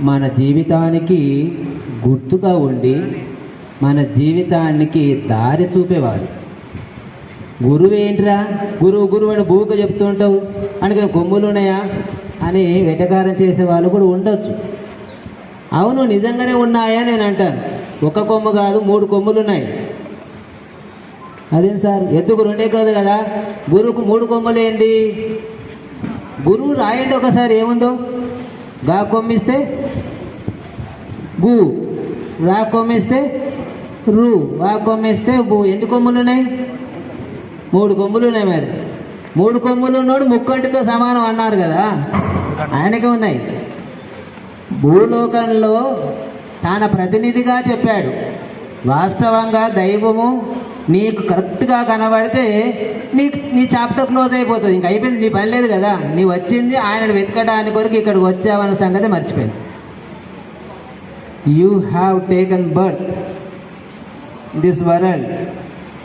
మన జీవితానికి గుర్తుగా ఉండి మన జీవితానికి దారి చూపేవాడు. గురువు ఏంట్రా? గురువు గురువు అని భూక చెప్తూ ఉంటావు అనగా కొమ్ములు ఉన్నాయా? అని వెటకారం చేసే వాళ్ళు కూడా ఉండొచ్చు. అవును నిజంగానే ఉన్నాయా నేను అంటాను. ఒక కొమ్ము కాదు మూడు కొమ్ములు ఉన్నాయి. అదేం సార్? ఎద్దుకు రెండే కాదు కదా? గురువుకు మూడు కొమ్ములు ఏంటి? గురువు రాయండి ఒకసారి ఏముందో? గా కొమ్మిస్తే గు. రా. కొమ్మేస్తే రు వా. కొమ్మేస్తే బు ఎన్ని కొమ్ములు ఉన్నాయి మూడు కొమ్ములు ఉన్నాయి మరి. మూడు కొమ్ములు ఉన్నోడు ముక్కంటితో సమానం అన్నారు కదా. ఆయనకే ఉన్నాయి. భూలోకంలో తన ప్రతినిధిగా చెప్పాడు. వాస్తవంగా దైవము నీకు కరెక్ట్గా కనబడితే నీకు నీ చాప్టర్ క్లోజ్ అయిపోతుంది. ఇంక అయిపోయింది. నీ పని లేదు కదా. నీ వచ్చింది ఆయనను వెతకడానికి కొరకు ఇక్కడికి వచ్చావన్న సంగతి మర్చిపోయింది. You have taken birth this world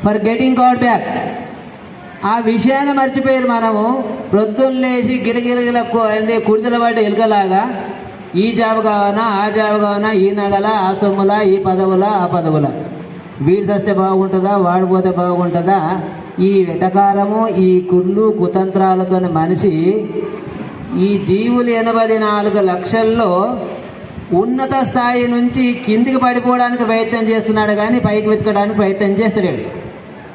for getting God back ఆ విషయాన్ని మర్చిపోయారు మనము. ప్రొద్దున్న లేచి గిరగిరగిల ఏంది? కుడిదల పడ్డ ఎలుకలాగా ఈ జాబ్ కావనా ఆ జాబ్ కావనా ఈ నగల ఆ సొమ్ముల ఈ పదవుల ఆ పదవుల. వీడు చస్తే బాగుంటుందా? వాడిపోతే బాగుంటుందా? ఈ వెటకారము ఈ కుళ్ళు కుతంత్రాలతో మనిషి ఈ జీవులు ఎనభై నాలుగు లక్షల్లో ఉన్నత స్థాయి నుంచి కిందికి పడిపోవడానికి ప్రయత్నం చేస్తున్నాడు కానీ పైకి వెతకడానికి ప్రయత్నం చేస్తలేడు.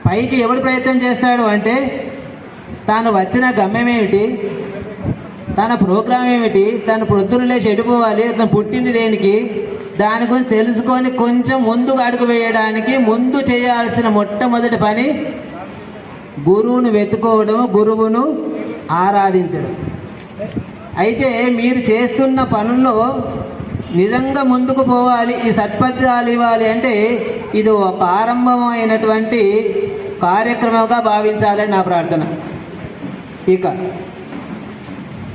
పైకి ఎవడు ప్రయత్నం చేస్తాడు అంటే తాను వచ్చిన గమ్యం ఏమిటి? తన ప్రోగ్రాం ఏమిటి? తను ప్రొద్దున లేచి ఎడిపోవాలి తను పుట్టింది దేనికి? దాని గురించి తెలుసుకొని కొంచెం ముందుకు అడుగు వేయడానికి ముందు చేయాల్సిన మొట్టమొదటి పని గురువును వెతుకోవడం గురువును ఆరాధించడం. అయితే మీరు చేస్తున్న పనుల్లో నిజంగా ముందుకు పోవాలి ఈ సత్పథాలు ఇవ్వాలి అంటే ఇది ఒక ఆరంభమైనటువంటి కార్యక్రమంగా భావించాలని నా ప్రార్థన. ఇక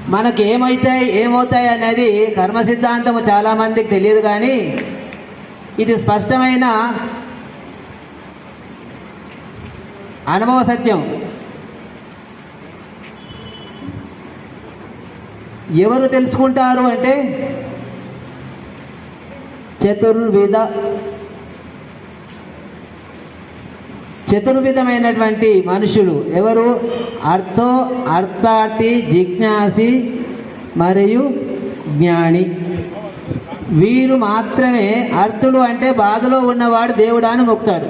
మనకి ఏమైతాయి ఏమవుతాయి అనేది కర్మ సిద్ధాంతము చాలా మందికి తెలియదు కానీ ఇది స్పష్టమైన అనుభవ సత్యం ఎవరు తెలుసుకుంటారు అంటే చతుర్విధ చతుర్విధమైనటువంటి మనుషులు ఎవరు? అర్థో అర్థార్థి జిజ్ఞాసి మరియు జ్ఞాని. వీరు మాత్రమే అర్థుడు అంటే బాధలో ఉన్నవాడు దేవుడాన్ని మొక్కుతాడు.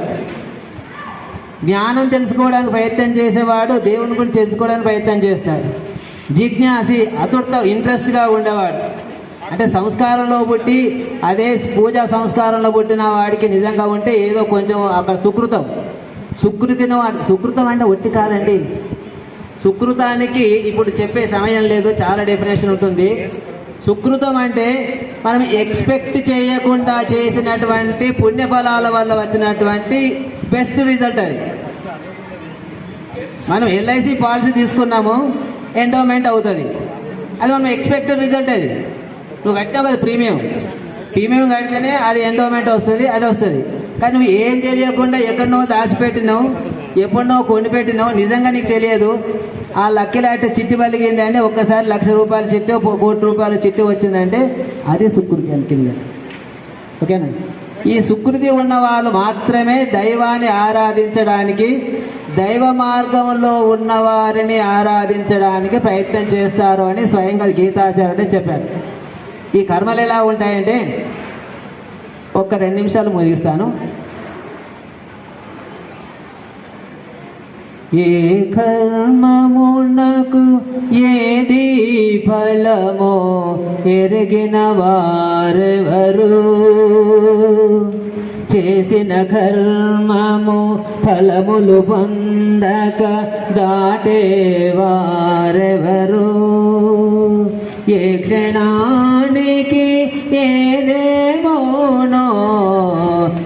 జ్ఞానం తెలుసుకోవడానికి ప్రయత్నం చేసేవాడు దేవుని గురించి తెలుసుకోవడానికి ప్రయత్నం చేస్తాడు. జిజ్ఞాసి అతుడితో ఇంట్రెస్ట్గా ఉండేవాడు. అంటే సంస్కారంలో పుట్టి అదే పూజా సంస్కారంలో పుట్టిన వాడికి నిజంగా ఉంటే ఏదో కొంచెం అక్కడ సుకృతం. సుకృతిని వాడు- సుకృతం అంటే ఒట్టి కాదండి. సుకృతానికి ఇప్పుడు చెప్పే సమయం లేదు చాలా డెఫినేషన్ ఉంటుంది. సుకృతం అంటే మనం ఎక్స్పెక్ట్ చేయకుండా చేసినటువంటి పుణ్యఫలాల వల్ల వచ్చినటువంటి బెస్ట్ రిజల్ట్ అది. మనం ఎల్ఐసి పాలసీ తీసుకున్నాము ఎండోమెంట్ అవుతుంది. అది మనం ఎక్స్పెక్టెడ్ రిజల్ట్ అది. నువ్వు కట్టినావు కదా ప్రీమియం. ప్రీమియం కడితేనే అది ఎండోమెంట్ వస్తుంది అది వస్తుంది. కానీ నువ్వు ఏం తెలియకుండా ఎక్కడనో దాచిపెట్టినావు ఎప్పుడనో కొని పెట్టినావు నిజంగా నీకు తెలియదు. ఆ లక్కీ లాట చిట్టి పలిగింది అంటే ఒక్కసారి లక్ష రూపాయల చిట్టి కోటి రూపాయల చిట్టి వచ్చిందంటే అదే సుకృతి అని కింద. ఓకేనా? ఈ సుకృతి ఉన్న వాళ్ళు మాత్రమే దైవాన్ని ఆరాధించడానికి దైవ మార్గంలో ఉన్న వారిని ఆరాధించడానికి ప్రయత్నం చేస్తారు అని స్వయంగా గీతాచార్యుడే చెప్పారు. ఈ కర్మలు ఎలా ఉంటాయంటే ఒక్క రెండు నిమిషాలు ముగిస్తాను ఏ కర్మమునకు ఏది ఫలమో ఎరిగిన వారెవరు? చేసిన కర్మము ఫలములు పొందక దాటే వారెవరు? ఏ క్షణానికి ఏదేమోనో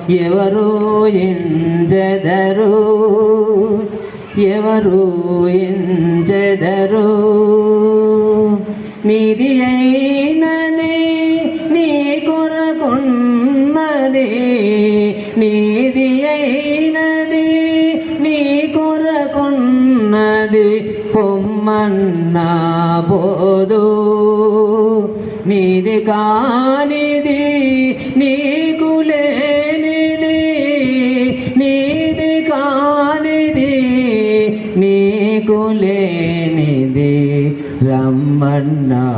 ఎవరు ఎంజెదరు ఎవరు ఎంజెదరు నిధి అయినది నీ కొరకున్నది. నీది అయినది నీ కొరకున్నది. పొమ్మన్నా పోదు. నీది కానిది నీకు లేనిది నీది కానిది నీకు లేనిది రమ్మన్నారదు.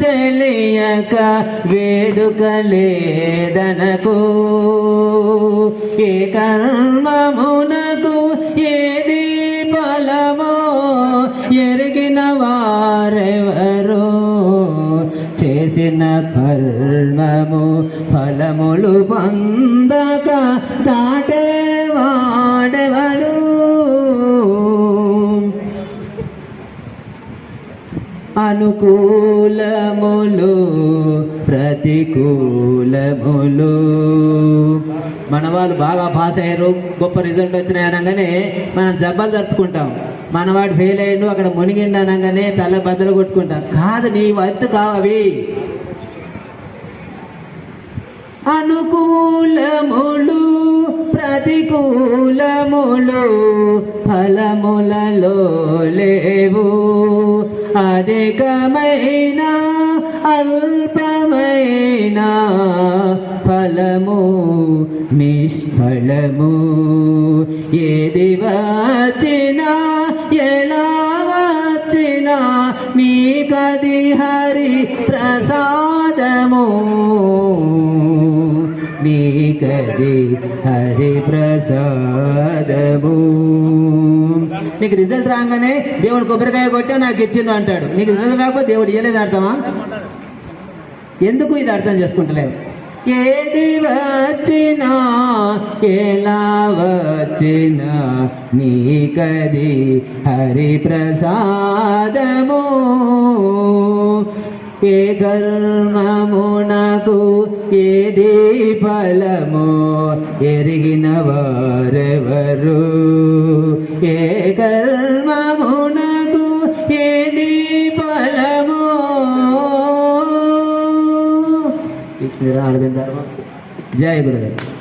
తెలియక వేడుక లేదనకు ఏ కర్మమునకు ఏది ఫలమో ఎరిగిన వారెవరో. చేసిన కర్మము ఫలములు పొందక దాటే అనుకూలములు ప్రతికూలములు. మన వాళ్ళు బాగా పాస్ అయ్యారు గొప్ప రిజల్ట్ వచ్చినాయి అనగానే మనం దెబ్బలు తరుచుకుంటాం మనవాడు ఫెయిల్ అయ్యిండు అక్కడ మునిగిండు అనగానే తల బద్దలు కొట్టుకుంటాం. కాదు నీ వంతు కావవి అనుకూలములు ప్రతికూలములు ఫలములలో లేవు. అధికమైన అల్పమైన ఫలము నిష్ఫలము. ఏది వచ్చినా ఎలా వచ్చినా మీకది హరి ప్రసాదము. మీకది హరి ప్రసాదము. నీకు రిజల్ట్ రాగానే దేవుడు కొబ్బరికాయ కొట్టే నాకు ఇచ్చిండు అంటాడు. నీకు రిజల్ట్ రాకపోతే దేవుడు ఇయ్యలేదు అర్థమా? ఎందుకు ఇది అర్థం చేసుకుంటలేవు ఏది వచ్చినా ఎలా వచ్చినా నీకది హరి ప్రసాదము ఏ కర్మమునకు ఏది ఫలము ఎరిగిన వారెవరు ఏ కర్మమునకు ఏది ఫలము ఇచ్చిన అరవింద జయ గురుదేవ్.